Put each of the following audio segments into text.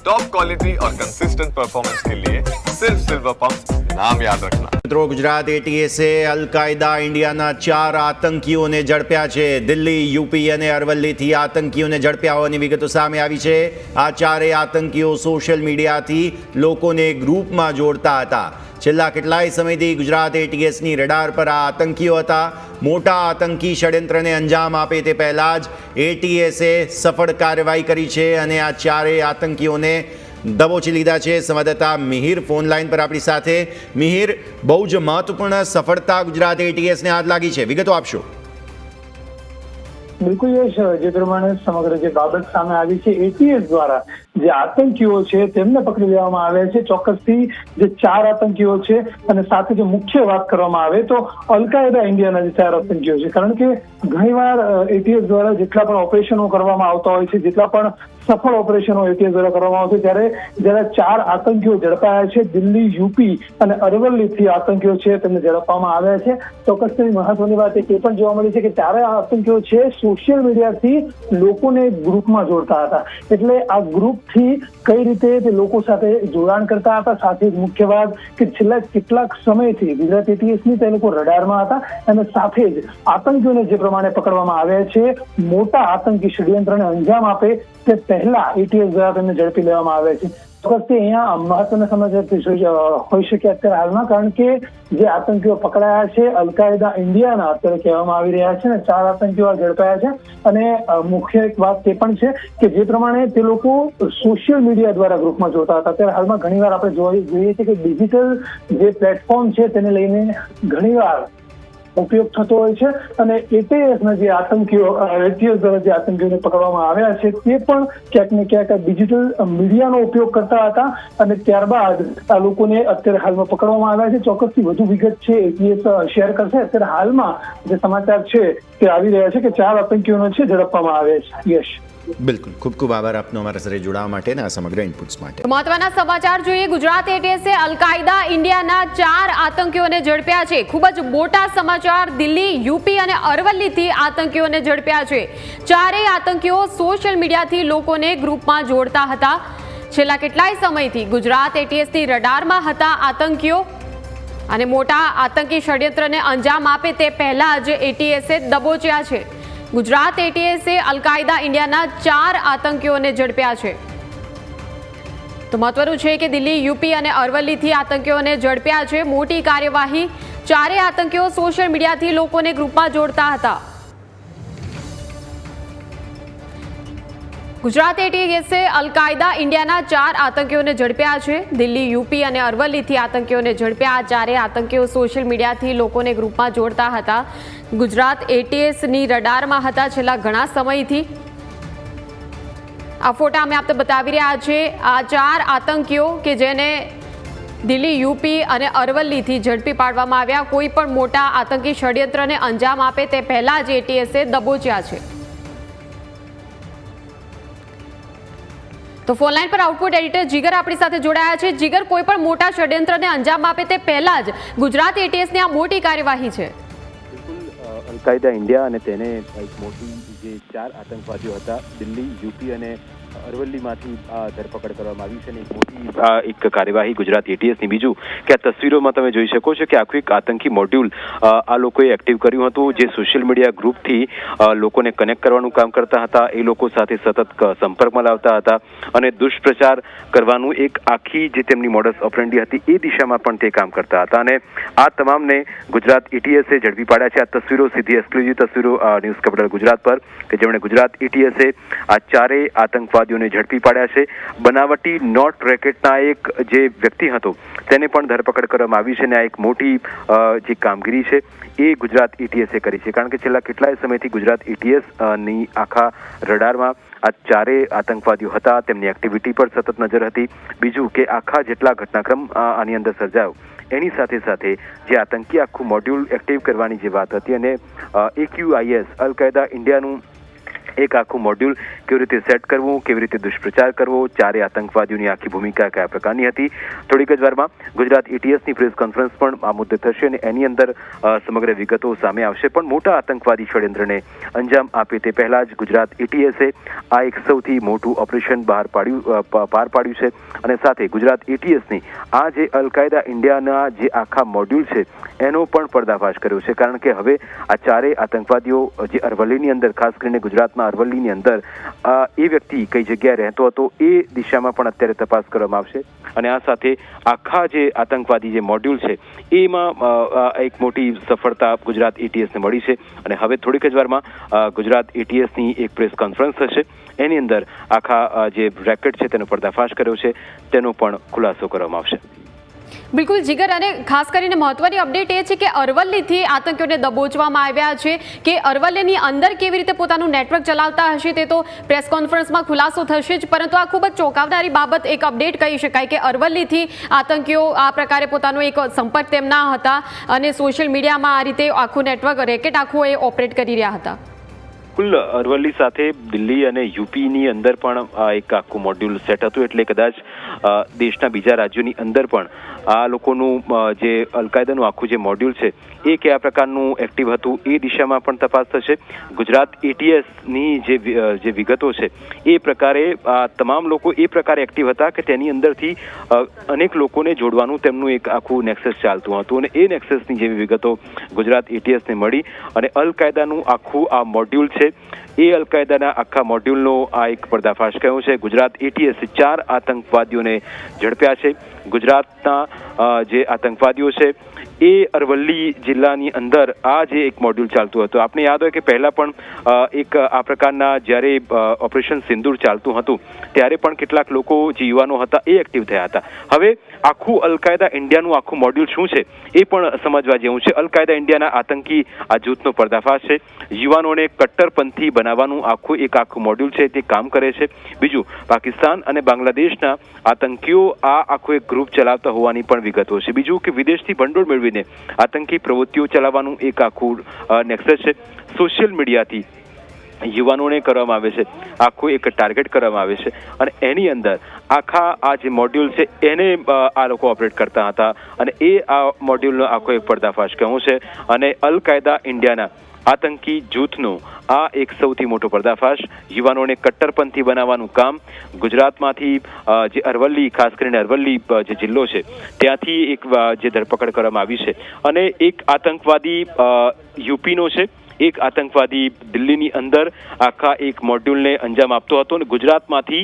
Top quality और consistent performance के लिए सिर्फ सिल्वर पंप नाम याद रखना મિત્રો ગુજરાત એટીએસે અલકાયદા ઇન્ડિયાના ચાર આતંકીઓને ઝડપ્યા છે દિલ્હી યુપી અને અરવલ્લીથી આતંકીઓને ઝડપ્યા હોવાની વિગતો સામે આવી છે આ ચારેય આતંકીઓ સોશિયલ મીડિયાથી લોકોને ગ્રુપમાં જોડતા હતા છેલ્લા કેટલાય સમયથી ગુજરાત એટીએસની રડાર પર આ આતંકીઓ હતા. મોટા આતંકી ષડયંત્રને અંજામ આપે તે પહેલાં જ એટીએસે સફળ કાર્યવાહી કરી છે અને આ ચારેય આતંકીઓને દબોચી લીધા છે. સંવાદદાતા મિહિર ફોન લાઈન પર આપણી સાથે. મિહિર, બહુ જ મહત્વપૂર્ણ સફળતા ગુજરાત એટીએસને હાથ લાગી છે. વિગતો આપશો? બિલકુલ યશ. જે પ્રમાણે સમગ્ર જે બાબત સામે આવી છે એટીએસ દ્વારા જે આતંકીઓ છે તેમને પકડી લેવામાં આવ્યા છે. ચોક્કસથી જે ચાર આતંકીઓ છે અને સાથે જે મુખ્ય વાત કરવામાં આવે તો અલકાયદા ઇન્ડિયાના જે ચાર આતંકીઓ છે. કારણ કે ઘણીવાર એટીએસ દ્વારા જેટલા પણ ઓપરેશનો કરવામાં આવતા હોય છે, જેટલા પણ સફળ ઓપરેશનો એટીએસ દ્વારા કરવામાં આવશે, ત્યારે જ્યારે ચાર આતંકીઓ ઝડપાયા છે, દિલ્હી, યુપી અને અરવલ્લીથી આતંકીઓ છે, તેમને ઝડપવામાં આવ્યા છે. ચોક્કસથી મહત્વની વાત એ પણ જોવા મળી છે કે ચારે આતંકીઓ છે સોશિયલ મીડિયાથી લોકોને ગ્રુપમાં જોડતા હતા. એટલે આ ગ્રુપથી કઈ રીતે તે લોકો સાથે જોડાણ કરતા હતા? સાથે જ મુખ્ય વાત કે છેલ્લા કેટલાક સમયથી ગુજરાત એટીએસની તે લોકો રડારમાં હતા અને સાથે જ આતંકીઓને જે પ્રમાણે પકડવામાં આવ્યા છે, મોટા આતંકી ષડયંત્રને અંજામ આપે તે પહેલા એટીએસ દ્વારા તેમને ઝડપી લેવામાં આવે છે. ચોક્કસથી અહીંયા મહત્વના સમાચાર હોઈ શકે અત્યારે હાલમાં, કારણ કે જે આતંકીઓ પકડાયા છે, અલકાયદા ઇન્ડિયાના અત્યારે કહેવામાં આવી રહ્યા છે ને, ચાર આતંકીઓ ઝડપાયા છે. અને મુખ્ય એક વાત તે પણ છે કે જે પ્રમાણે તે લોકો સોશિયલ મીડિયા દ્વારા ગ્રુપમાં જોતા હતા. અત્યારે હાલમાં ઘણીવાર આપણે જોઈ- જોઈએ છીએ કે ડિજિટલ જે પ્લેટફોર્મ છે, તેને લઈને ઘણીવાર ઉપયોગ થતો હોય છે અને એટીએસના જે આતંકીઓ એટીએસ દ્વારા જે આતંકીઓને પકડવામાં આવ્યા છે, તે પણ ક્યાંક ને ક્યાંક ડિજિટલ મીડિયાનો ઉપયોગ કરતા હતા અને ત્યારબાદ આ લોકોને અત્યારે હાલમાં પકડવામાં આવ્યા છે. ચોક્કસથી વધુ વિગત છે એટીએસ શેર કરશે. અત્યારે હાલમાં જે સમાચાર છે, તે આવી રહ્યા છે કે ચાર આતંકીઓનો છે ઝડપવામાં આવ્યા છે. યશ. બિલકુલ. ખૂબ ખૂબ આભાર આપનો અમારા સાથે જોડાવા માટે આ સમગ્ર ઇનપુટ્સ માટે. મહત્વના સમાચાર જોઈએ ગુજરાત એટીએસે અલકાયદા ઇન્ડિયાના ચાર આતંકીઓને ઝડપ્યા છે. ખૂબ જ મોટા સમાચાર દિલ્હી, યુપી અને અરવલ્લીથી આતંકીઓને ઝડપ્યા છે. ચારેય આતંકીઓ સોશિયલ મીડિયાથી લોકોને ગ્રુપમાં જોડતા હતા. છેલ્લા કેટલાય સમયથી ગુજરાત એટીએસની રડારમાં હતા આતંકીઓ. અને મોટા આતંકી ષડયંત્રને અંજામ આપે તે પહેલા જ એટીએસે દબોચ્યા છે. ગુજરાત એટીએસે અલકાયદા ઇન્ડિયાના ચાર આતંકીઓને ઝડપ્યા છે. તો મહત્વનું છે કે દિલ્હી, યુપી અને અરવલ્લીથી આતંકીઓને ઝડપ્યા છે. મોટી કાર્યવાહી ચારે આતંકીઓ સોશિયલ મીડિયાથી લોકોને ગ્રુપમાં જોડતા હતા. ગુજરાત એટીએસે અલકાયદા ઇન્ડિયાના ચાર આતંકીઓને ઝડપ્યા છે. દિલ્હી, યુપી અને અરવલ્લીથી આતંકીઓને ઝડપ્યા આ ચારે આતંકીઓ સોશિયલ મીડિયાથી લોકોને ગ્રુપમાં જોડતા હતા. ગુજરાત એટીએસની રડારમાં હતા છેલ્લા ઘણા સમયથી. આ ફોટા અમે આપને બતાવી રહ્યા છે. આ ચાર આતંકીઓ કે જેને દિલ્હી, યુપી અને અરવલ્લીથી ઝડપી પાડવામાં આવ્યા, કોઈ પણ મોટા આતંકી ષડયંત્રને અંજામ આપે તે પહેલાં જ એટીએસે દબોચ્યા છે. તો ફોનલાઈન પર આઉટપુટ એડિટર જીગર આપણી સાથે જોડાયા છે. જીગર, કોઈ પણ મોટા ષડયંત્રને અંજામ આપે તે પહેલા જ ગુજરાત એટીએસની આ મોટી કાર્યવાહી છે. અલકાયદા ઇન્ડિયા અને તેને એક મોટી જે ચાર આતંકવાદીઓ હતા, દિલ્હી, યુપી અને અરવલ્લીમાંથી ધરપકડ કરવામાં આવી છે અને એક મોટી એક કાર્યવાહી ગુજરાત એટીએસની બીજું, કે આ તસવીરોમાં તમે જોઈ શકો છો કે આખું એક આતંકી મોડ્યુલ આ લોકોએ એક્ટિવ કર્યું હતું, જે સોશિયલ મીડિયા ગ્રુપથી લોકોને કનેક્ટ કરવાનું કામ કરતા હતા, એ લોકો સાથે સતત સંપર્કમાં લાવતા હતા અને દુષ્પ્રચાર કરવાનું એક આખી જે તેમની મોડસ ઓપરેન્ડી હતી, એ દિશામાં પણ તે કામ કરતા હતા. અને આ તમામને ગુજરાત એટીએસે ઝડપી પાડ્યા છે. આ તસવીરો સીધી એક્સક્લુઝિવ તસવીરો ન્યૂઝ કેપિટલ ગુજરાત પર, કે જેમણે ગુજરાત એટીએસે આ ચારેય આતંકવાદીઓને ઝડપી પાડ્યા છે. બનાવટી નોટ રેકેટના એક જે વ્યક્તિ હતો, તેને પણ ધરપકડ કરવામાં આવી છે અને આ એક મોટી જે કામગીરી છે, એ ગુજરાત એટીએસે કરી છે. કારણ કે છેલ્લા કેટલાય સમયથી ગુજરાત એટીએસની આખા રડારમાં આ ચારે આતંકવાદીઓ હતા, તેમની એક્ટિવિટી પર સતત નજર હતી. બીજું કે આખા જેટલા ઘટનાક્રમ આની અંદર સર્જાયો, એની સાથે સાથે જે આતંકી આખું મોડ્યુલ એક્ટિવ કરવાની જે વાત હતી અને એક્યુઆઈએસ અલ કાયદા ઇન્ડિયાનું એક આખું મોડ્યુલ કેવી રીતે સેટ કરવું, કેવી રીતે દુષ્પ્રચાર કરવો, ચારે આતંકવાદીઓની આખી ભૂમિકા કયા પ્રકારની હતી. થોડીક જ વારમાં ગુજરાત એટીએસની પ્રેસ કોન્ફરન્સ પણ આ મુદ્દે થશે અને એની અંદર સમગ્ર વિગતો સામે આવશે. પણ મોટા આતંકવાદી ષડયંત્રને અંજામ આપે તે પહેલા જ ગુજરાત એટીએસે આ એક સૌથી મોટું ઓપરેશન બહાર પાડ્યું પાર પાડ્યું છે. અને સાથે ગુજરાત એટીએસની આ જે અલકાયદા ઇન્ડિયાના જે આખા મોડ્યુલ છે, એનો પણ પર્દાફાશ કર્યો છે. કારણ કે હવે આ ચારેય આતંકવાદીઓ, જે અરવલ્લીની અંદર, ખાસ કરીને ગુજરાતના અરવલ્લીની અંદર એ વ્યક્તિ કઈ જગ્યાએ રહેતો હતો એ દિશામાં પણ અત્યારે તપાસ કરવામાં આવશે. અને આ સાથે આખા જે આતંકવાદી જે મોડ્યુલ છે, એમાં એક મોટી સફળતા ગુજરાત એટીએસને મળી છે. અને હવે થોડીક જ વારમાં ગુજરાત એટીએસની એક પ્રેસ કોન્ફરન્સ થશે. એની અંદર આખા જે રેકેટ છે તેનો પર્દાફાશ કર્યો છે. તેનો પણ ખુલાસો કરવામાં આવશે. બિલકુલ જીગર અને ખાસ કરીને મહત્વની અપડેટ એ છે કે અરવલ્લીથી આતંકીઓને દબોચવામાં આવ્યા છે કે અરવલ્લીની અંદર કેવી રીતે પોતાનું નેટવર્ક ચલાવતા હશે તે તો પ્રેસ કોન્ફરન્સમાં ખુલાસો થશે જ, પરંતુ આ ખૂબ જ ચોંકાવનારી બાબત એક અપડેટ કહી શકાય કે અરવલ્લીથી આતંકીઓ આ પ્રકારે પોતાનો એક સંપર્ક તેમના હતા અને સોશિયલ મીડિયામાં આ રીતે આખું નેટવર્ક રેકેટ આખું એ ઓપરેટ કરી રહ્યા હતા. કુલ અરવલ્લી સાથે દિલ્હી અને યુપીની અંદર પણ એક આખું મોડ્યુલ સેટ હતું. એટલે કદાચ દેશના બીજા રાજ્યોની અંદર પણ આ લોકોનું જે અલકાયદાનું આખું જે મોડ્યુલ છે એ કયા પ્રકારનું એક્ટિવ હતું એ દિશામાં પણ તપાસ થશે. ગુજરાત એટીએસની જે જે વિગતો છે, એ પ્રકારે આ તમામ લોકો એ પ્રકારે એક્ટિવ હતા કે તેની અંદરથી અનેક લોકોને જોડવાનું તેમનું એક આખું નેક્સસ ચાલતું હતું અને એ નેક્સસની જેવી વિગતો ગુજરાત એટીએસને મળી અને અલ કાયદાનું આખું આ મોડ્યુલ છે એ અલકાયદાના આખા મોડ્યુલનો આ એક પર્દાફાશ કહ્યો છે. ગુજરાત એટીએસ ચાર આતંકવાદીઓને ઝડપ્યા છે. ગુજરાતના જે આતંકવાદીઓ છે, એ અરવલ્લી જિલ્લાની અંદર આ જે એક મોડ્યુલ ચાલતું હતું, આપને યાદ હોય કે પહેલાં પણ એક આ પ્રકારના જ્યારે ઓપરેશન સિંદૂર ચાલતું હતું, ત્યારે પણ કેટલાક લોકો જે યુવાનો હતા એ એક્ટિવ થયા હતા. હવે આખું અલકાયદા ઇન્ડિયાનું આખું મોડ્યુલ શું છે, એ પણ સમજવા જેવું છે. અલકાયદા ઇન્ડિયાના આતંકી આ જૂથનો પર્દાફાશ છે. યુવાનોને કટ્ટરપંથી બનાવવાનું આખું એક આખું મોડ્યુલ છે, તે કામ કરે છે. બીજું, પાકિસ્તાન અને બાંગ્લાદેશના આતંકીઓ આ આખું એક ગ્રુપ ચલાવતા હોવાની પણ વિગતો છે. બીજું કે વિદેશથી ભંડોળ મેળવીને આતંકી પ્રવૃત્તિઓ ચલાવવાનું એક આખું નેક્સસ છે. સોશિયલ મીડિયાથી યુવાનોને કરવામાં આવે છે. આખું એક ટાર્ગેટ કરવામાં આવે છે. અને એની અંદર આખા આ જે મોડ્યુલ છે, એને આ લોકો ઓપરેટ કરતા હતા. અને એ આ મોડ્યુલનો આખો એક પર્દાફાશ કહું છે. અને અલ કાયદા ઇન્ડિયાના આતંકી જૂથનો આ એક સૌથી મોટો પર્દાફાશ. યુવાનોને કટ્ટરપંથી બનાવવાનું કામ. ગુજરાતમાંથી જે અરવલ્લી, ખાસ કરીને અરવલ્લી જે જિલ્લો છે, ત્યાંથી એક જે ધરપકડ કરવામાં આવી છે. અને એક આતંકવાદી યુપીનો છે. એક આતંકવાદી દિલ્હીની અંદર આખા એક મોડ્યુલને અંજામ આપતો હતો અને ગુજરાતમાંથી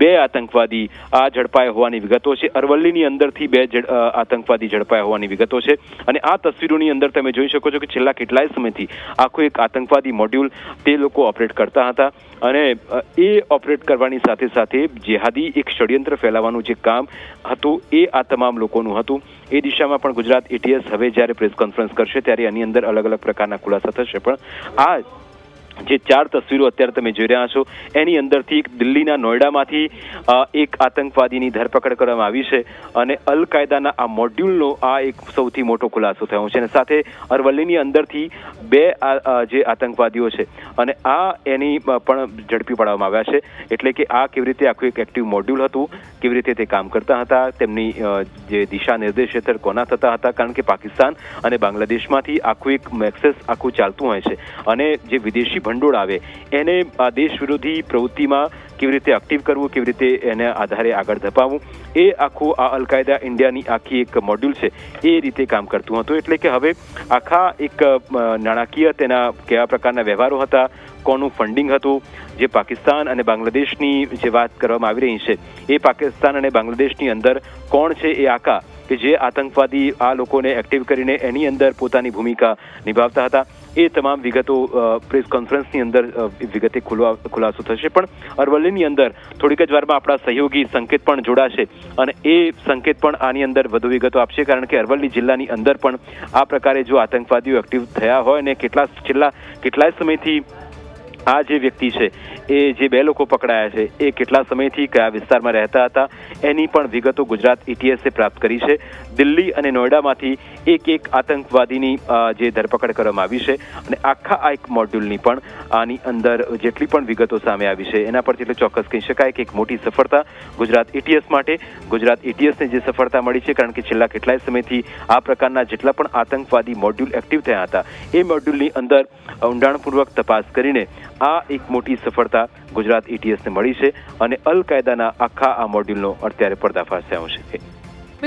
બે આતંકવાદી આ ઝડપાયા હોવાની વિગતો છે. અરવલ્લીની અંદરથી બે આતંકવાદી ઝડપાયા હોવાની વિગતો છે. અને આ તસવીરોની અંદર તમે જોઈ શકો છો કે છેલ્લા કેટલાય સમયથી આખું એક આતંકવાદી મોડ્યુલ તે લોકો ઓપરેટ કરતા હતા અને એ ઓપરેટ કરવાની સાથે સાથે જેહાદી એક ષડયંત્ર ફેલાવવાનું જે કામ હતું એ આ તમામ લોકોનું હતું. એ દિશામાં પણ ગુજરાત એટીએસ હવે જ્યારે પ્રેસ કોન્ફરન્સ કરશે, ત્યારે એની અંદર અલગ અલગ પ્રકારના ખુલાસા થશે. પણ આ જે ચાર તસવીરો અત્યારે તમે જોઈ રહ્યા છો, એની અંદરથી એક દિલ્હીના નોઈડામાંથી એક આતંકવાદીની ધરપકડ કરવામાં આવી છે અને અલ કાયદાના આ મોડ્યુલનો આ એક સૌથી મોટો ખુલાસો થયો છે અને સાથે અરવલ્લીની અંદરથી બે જે આતંકવાદીઓ છે અને આ એની પણ ઝડપી પાડવામાં આવ્યા છે. એટલે કે આ કેવી રીતે આખું એક એક્ટિવ મોડ્યુલ હતું, કેવી રીતે તે કામ કરતા હતા, તેમની જે દિશા નિર્દેશ હેઠળ કોના થતા હતા, કારણ કે પાકિસ્તાન અને બાંગ્લાદેશમાંથી આખું એક મેક્સેસ આખું ચાલતું હોય છે અને જે વિદેશી ભંડોળ આવે, એને આ દેશ વિરોધી પ્રવૃત્તિમાં કેવી રીતે એક્ટિવ કરવું, કેવી રીતે એને આધારે આગળ ધપાવવું, એ આખું આ અલકાયદા ઇન્ડિયાની આખી એક મોડ્યુલ છે, એ રીતે કામ કરતું હતું. એટલે કે હવે આખા એક નાણાકીય તેના કેવા પ્રકારના વ્યવહારો હતા, કોનું ફંડિંગ હતું, જે પાકિસ્તાન અને બાંગ્લાદેશની જે વાત કરવામાં આવી રહી છે, એ પાકિસ્તાન અને બાંગ્લાદેશની અંદર કોણ છે એ આકા કે જે આતંકવાદી આ લોકોને એક્ટિવ કરીને એની અંદર પોતાની ભૂમિકા નિભાવતા હતા. એ તમામ વિગતો પ્રેસ કોન્ફરન્સની અંદર વિગતે ખુલાસો થશે. પણ અરવલ્લીની અંદર થોડીક જ વારમાં આપણા સહયોગી સંકેત પણ જોડાશે અને એ સંકેત પણ આની અંદર વધુ વિગતો આપશે કારણ કે અરવલ્લી જિલ્લાની અંદર પણ આ પ્રકારે જો આતંકવાદીઓ એક્ટિવ થયા હોય ને કેટલા, છેલ્લા કેટલાય સમયથી આ જે વ્યક્તિ છે એ જે બે લોકો પકડાયા છે, એ કેટલા સમયથી કયા વિસ્તારમાં રહેતા હતા, એની પણ વિગતો ગુજરાત એટીએસે પ્રાપ્ત કરી છે. દિલ્હી અને નોઈડામાંથી એક એક આતંકવાદીની જે ધરપકડ કરવામાં આવી છે અને આખા આ એક મોડ્યુલની પણ આની અંદર જેટલી પણ વિગતો સામે આવી છે, એના પરથી એટલે ચોક્કસ કહી શકાય કે એક મોટી સફળતા ગુજરાત એટીએસ માટે, ગુજરાત એટીએસને જે સફળતા મળી છે, કારણ કે છેલ્લા કેટલાય સમયથી આ પ્રકારના જેટલા પણ આતંકવાદી મોડ્યુલ એક્ટિવ થયા હતા, એ મોડ્યુલની અંદર ઊંડાણપૂર્વક તપાસ કરીને આ એક મોટી સફળતા ગુજરાત ઈટીએસને મળી છે અને અલ કાયદાના આખા આ મોડ્યુલનો અત્યારે પર્દાફાશ થયો છે.